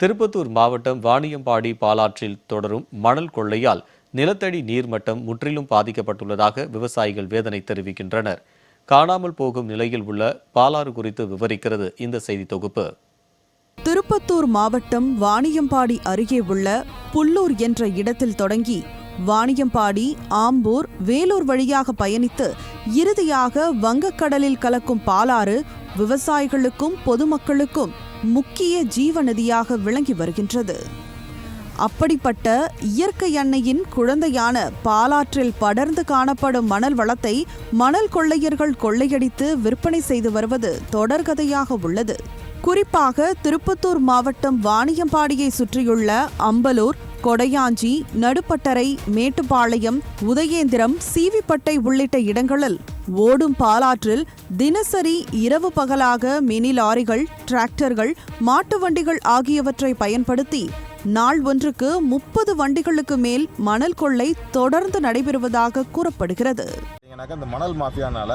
திருப்பத்தூர் மாவட்டம் வாணியம்பாடி பாலாற்றில் தொடரும் மணல் கொள்ளையால் நிலத்தடி நீர்மட்டம் முற்றிலும் பாதிக்கப்பட்டுள்ளதாக விவசாயிகள் வேதனை தெரிவிக்கின்றனர். காணாமல் போகும் நிலையில் உள்ள பாலாறு குறித்து விவரிக்கிறது இந்த செய்தி தொகுப்பு. திருப்பத்தூர் மாவட்டம் வாணியம்பாடி அருகே உள்ள புல்லூர் என்ற இடத்தில் தொடங்கி வாணியம்பாடி ஆம்பூர் வேலூர் வழியாக பயணித்து இறுதியாக வங்கக்கடலில் கலக்கும் பாலாறு விவசாயிகளுக்கும் பொதுமக்களுக்கும் முக்கிய ஜீவநதியாக விளங்கி வருகின்றது. அப்படிப்பட்ட இயற்கை அன்னையின் குழந்தையான பாலாற்றில் படர்ந்து காணப்படும் மணல் வளத்தை மணல் கொள்ளையர்கள் கொள்ளையடித்து விற்பனை செய்து வருவது தொடர்கதையாக உள்ளது. குறிப்பாக திருப்பத்தூர் மாவட்டம் வாணியம்பாடியை சுற்றியுள்ள அம்பலூர் கொடையாஞ்சி நடுப்பட்டறை மேட்டுப்பாளையம் உதயேந்திரம் சீவிப்பட்டை உள்ளிட்ட இடங்களில் ஓடும் பாலாற்றில் தினசரி இரவு பகலாக மினி லாரிகள் டிராக்டர்கள் மாட்டு வண்டிகள் ஆகியவற்றை பயன்படுத்தி நாள் ஒன்றுக்கு முப்பது வண்டிகளுக்கு மேல் மணல் கொள்ளை தொடர்ந்து நடைபெறுவதாக கூறப்படுகிறது. இந்த மணல் மாஃபியானால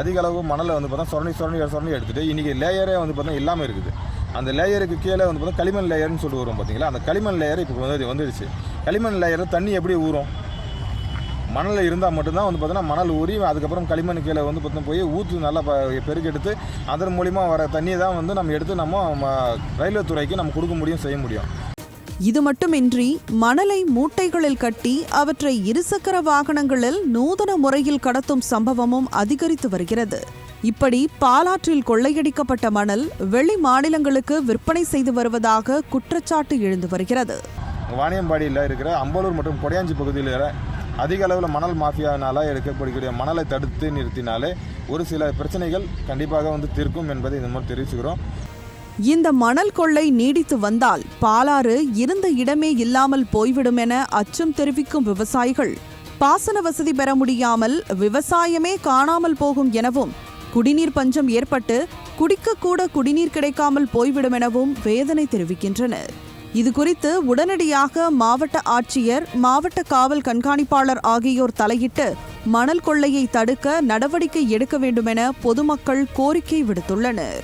அதிக அளவு மணலை வந்து பார்த்தா சொரணி சுரண்டி சொரணி எடுத்துட்டு இன்றைக்கி லேயரே வந்து பார்த்தா இல்லாமல் இருக்குது. அந்த லேயருக்கு கீழே வந்து பார்த்தா களிமண் லேயர்னு சொல்லிட்டு வரும் பார்த்தீங்களா? அந்த களிமண் லேயர் இப்போ வந்து வந்துடுச்சு. களிமண் லேயரில் தண்ணி எப்படி ஊறும்? மணல் இருந்தால் மட்டும்தான் வந்து பார்த்தீங்கன்னா மணல் ஊறி அதுக்கப்புறம் களிமண் கீழே வந்து பார்த்தீங்கன்னா போய் ஊற்று நல்லா பெருக்கெடுத்து அதன் மூலிமா வர தண்ணியை தான் வந்து நம்ம எடுத்து நம்ம ம, ரயில்வே துறைக்கு நம்ம கொடுக்க முடியும் செய்ய முடியும். இது மட்டுமின்றி மணலை மூட்டைகளில் கட்டி அவற்றை இருசக்கர வாகனங்களில் நூதன முறையில் கடத்தும் சம்பவமும் அதிகரித்து வருகிறது. இப்படி பாலாற்றில் கொள்ளையடிக்கப்பட்ட மணல் வெளி மாநிலங்களுக்கு விற்பனை செய்து வருவதாக குற்றச்சாட்டு எழுந்து வருகிறது. வாணியம்பாடியில் இருக்கிற அம்பலூர் மற்றும் கொடையாஞ்சி பகுதியில் அதிக அளவில் மணல் மாஃபியானால் எடுக்கப்படுகிற மணலை தடுத்து நிறுத்தினாலே ஒரு சில பிரச்சனைகள் கண்டிப்பாக வந்து தீர்க்கும் என்பதை இந்த மாதிரி தெரிவிச்சுக்கிறோம். இந்த மணல் கொள்ளை நீடித்து வந்தால் பாலாறு இருந்த இடமே இல்லாமல் போய்விடும் என அச்சம் தெரிவிக்கும் விவசாயிகள். பாசன வசதி பெற முடியாமல் விவசாயமே காணாமல் போகும் எனவும் குடிநீர் பஞ்சம் ஏற்பட்டு குடிக்கக்கூட குடிநீர் கிடைக்காமல் போய்விடும் எனவும் வேதனை தெரிவிக்கின்றனர். இது குறித்து உடனடியாக மாவட்ட ஆட்சியர் மாவட்ட காவல் கண்காணிப்பாளர் ஆகியோர் தலையிட்டு மணல் கொள்ளையை தடுக்க நடவடிக்கை எடுக்க வேண்டுமென பொதுமக்கள் கோரிக்கை விடுத்துள்ளனர்.